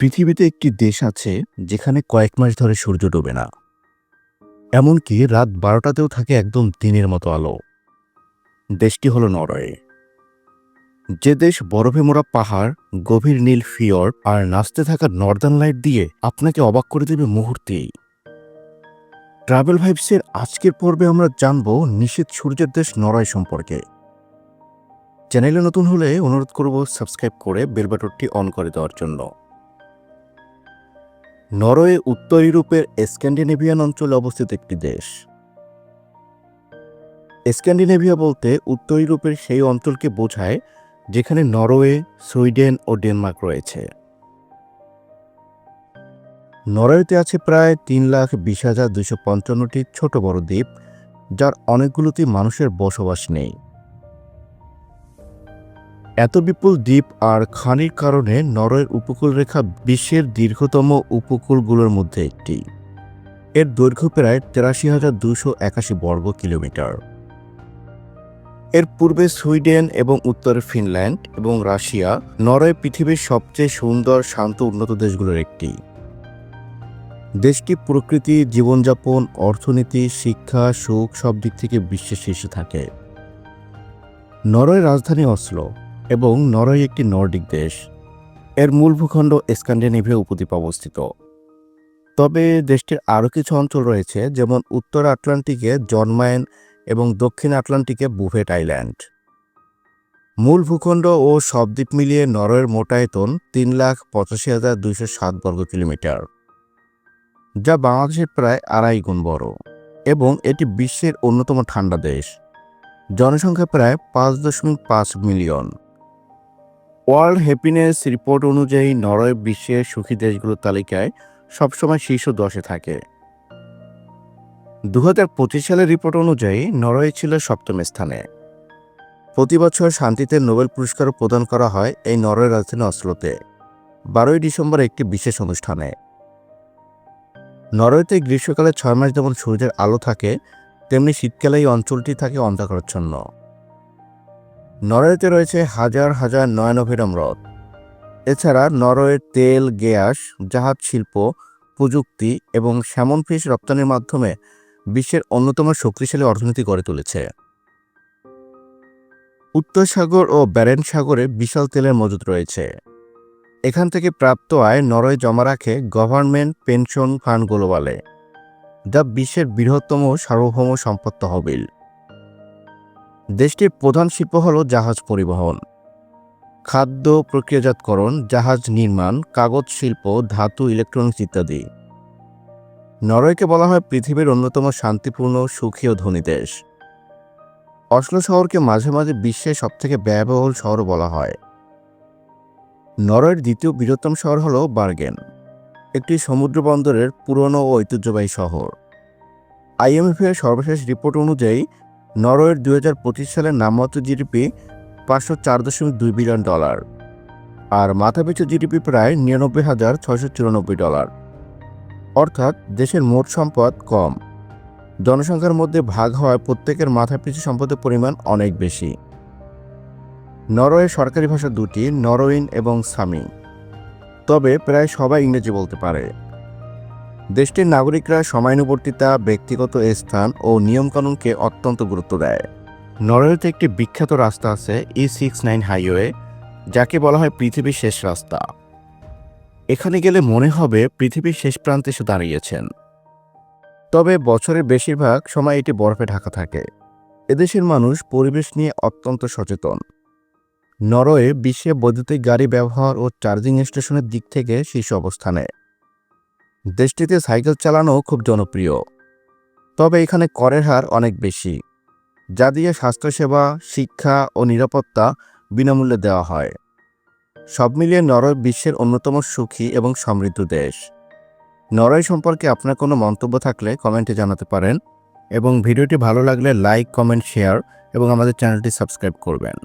পৃথিবীতে একটি দেশ আছে যেখানে কয়েক মাস ধরে সূর্য ডোবে না। এমনকি রাত বারোটাতেও থাকে একদম দিনের মতো আলো। দেশটি হলো নরওয়ে। যে দেশ বরফে মোড়া পাহাড়, গভীর নীল ফিয়র্ড আর নাচতে থাকা নর্দার্ন লাইট দিয়ে আপনাকে অবাক করে দেবে মুহূর্তেই। ট্রাভেল ভাইবসের আজকের পর্বে আমরা জানব নিষেধ সূর্যের দেশ নরওয়ে সম্পর্কে। চ্যানেলে নতুন হলে অনুরোধ করব সাবস্ক্রাইব করে বেল বাটনটি অন করে দেওয়ার জন্য। নরওয়ে উত্তর ইউরোপের স্ক্যান্ডিনেভিয়ান অঞ্চলে অবস্থিত একটি দেশ। স্ক্যান্ডিনেভিয়া বলতে উত্তর ইউরোপের সেই অঞ্চলকে বোঝায় যেখানে নরওয়ে, সুইডেন ও ডেনমার্ক রয়েছে। নরওয়েতে আছে প্রায় তিন লাখ বিশ হাজার দুশো পঞ্চান্নটি ছোট বড় দ্বীপ, যার অনেকগুলোতেই মানুষের বসবাস নেই। এত বিপুল দ্বীপ আর খানির কারণে নরওয়ের উপকূলরেখা বিশ্বের দীর্ঘতম উপকূলগুলোর মধ্যে একটি। এর দৈর্ঘ্য প্রায় তেরাশি হাজার দুশো একাশি বর্গ কিলোমিটার। এর পূর্বে সুইডেন এবং উত্তরে ফিনল্যান্ড এবং রাশিয়া নরওয়ে পৃথিবীর সবচেয়ে সুন্দর, শান্ত, উন্নত দেশগুলোর একটি। দেশটি প্রকৃতি, জীবনযাপন, অর্থনীতি, শিক্ষা, সুখ সব দিক থেকে বিশ্বের শীর্ষে থাকে। নরওয়ের রাজধানী অসলো। এবং নরওয়ে একটি নর্ডিক দেশ। এর মূল ভূখণ্ড স্ক্যান্ডিনেভিয়া উপদ্বীপ অবস্থিত। তবে দেশটির আরও কিছু অঞ্চল রয়েছে, যেমন উত্তর আটলান্টিকে জন্মায়ন এবং দক্ষিণ আটলান্টিকে বুভেট আইল্যান্ড। মূল ভূখণ্ড ও সব দ্বীপ মিলিয়ে নরওয়ের মোটায়তন তিন লাখ পঁচাশি হাজার দুইশো সাত বর্গ কিলোমিটার, যা বাংলাদেশের প্রায় আড়াই গুণ বড় এবং এটি বিশ্বের অন্যতম ঠান্ডা দেশ। জনসংখ্যা প্রায় পাঁচ দশমিক পাঁচ মিলিয়ন। ওয়ার্ল্ড হ্যাপিনেস রিপোর্ট অনুযায়ী নরওয়ে বিশ্বের সুখী দেশগুলোর তালিকায় সবসময় শীর্ষ দশে থাকে। দু হাজার পঁচিশ সালের রিপোর্ট অনুযায়ী নরওয়ে ছিল সপ্তম স্থানে। প্রতি বছর শান্তিতে নোবেল পুরস্কারও প্রদান করা হয় এই নরওয়ে রাজধানী অসলোতে, বারোই ডিসেম্বর একটি বিশেষ অনুষ্ঠানে। নরওয়েতে গ্রীষ্মকালে ছয় মাস যেমন সূর্যের আলো থাকে, তেমনি শীতকালে এই অঞ্চলটি থাকে অন্ধকারচ্ছন্ন। নরওয়েতে রয়েছে হাজার হাজার নয়নভিরম হ্রদ। এছাড়া নরওয়ের তেল, গ্যাস, জাহাজ শিল্প, প্রযুক্তি এবং স্যামন ফিশ রপ্তানির মাধ্যমে বিশ্বের অন্যতম শক্তিশালী অর্থনীতি গড়ে তুলেছে। উত্তর সাগর ও ব্যারেন সাগরে বিশাল তেলের মজুদ রয়েছে। এখান থেকে প্রাপ্ত আয় নরওয়ে জমা রাখে গভর্নমেন্ট পেনশন ফান্ড গ্লোবালে, যা বিশ্বের বৃহত্তম সার্বভৌম সম্পদ তহবিল। দেশটির প্রধান শিল্প হল জাহাজ পরিবহন। খাদ্য প্রক্রিয়াজাতকরণ, জাহাজ নির্মাণ, কাগজ শিল্প, ধাতু, ইলেকট্রনিক্স ইত্যাদি। নরওয়েকে বলা হয় পৃথিবীর অন্যতম শান্তিপূর্ণ, সুখী ও ধনী দেশ। অসলো শহরকে মাঝে মাঝে বিশ্বের সবথেকে ব্যয়বহুল শহর বলা হয়। নরওয়ের দ্বিতীয় বৃহত্তম শহর হল বার্গেন, একটি সমুদ্র বন্দরের পুরনো ও ঐতিহ্যবাহী শহর। আইএমএফ এর সর্বশেষ রিপোর্ট অনুযায়ী নরওয়ের দুই হাজার পঁচিশ সালের নামমাত্র জিডিপি পাঁচশো চার দশমিক দুই বিলিয়ন ডলার আর মাথাপিছু জিডিপি প্রায় নিরানব্বই হাজার ছয়শো চুরানব্বই ডলার। অর্থাৎ দেশের মোট সম্পদ কম। জনসংখ্যার মধ্যে ভাগ হওয়ায় প্রত্যেকের মাথাপিছু সম্পদের পরিমাণ অনেক বেশি। নরওয়ের সরকারি ভাষা দুটি নরওয়েন এবং সামি। তবে প্রায় সবাই ইংরেজি বলতে পারে। দেশটির নাগরিকরা সময়ানুবর্তিতা, ব্যক্তিগত স্থান ও নিয়মকানুনকে অত্যন্ত গুরুত্ব দেয়। নরওয়েতে একটি বিখ্যাত রাস্তা আছে ই সিক্স নাইন হাইওয়ে যাকে বলা হয় পৃথিবীর শেষ রাস্তা। এখানে গেলে মনে হবে পৃথিবীর শেষ প্রান্তে এসে দাঁড়িয়েছেন। তবে বছরের বেশিরভাগ সময় এটি বরফে ঢাকা থাকে। এদেশের মানুষ পরিবেশ নিয়ে অত্যন্ত সচেতন। নরওয়ে বিশ্বে বৈদ্যুতিক গাড়ি ব্যবহার ও চার্জিং স্টেশনের দিক থেকে শীর্ষ অবস্থানে। দেশটিতে সাইকেল চালানো খুব জনপ্রিয়। তবে এখানে করের হার অনেক বেশি, যা দিয়ে স্বাস্থ্যসেবা, শিক্ষা ও নিরাপত্তা বিনামূল্যে দেওয়া হয়। সব মিলিয়ে নরওয়ে বিশ্বের অন্যতম সুখী এবং সমৃদ্ধ দেশ। নরওয়ে সম্পর্কে আপনার কোনো মন্তব্য থাকলে কমেন্টে জানাতে পারেন এবং ভিডিওটি ভালো লাগলে লাইক, কমেন্ট, শেয়ার এবং আমাদের চ্যানেলটি সাবস্ক্রাইব করবেন।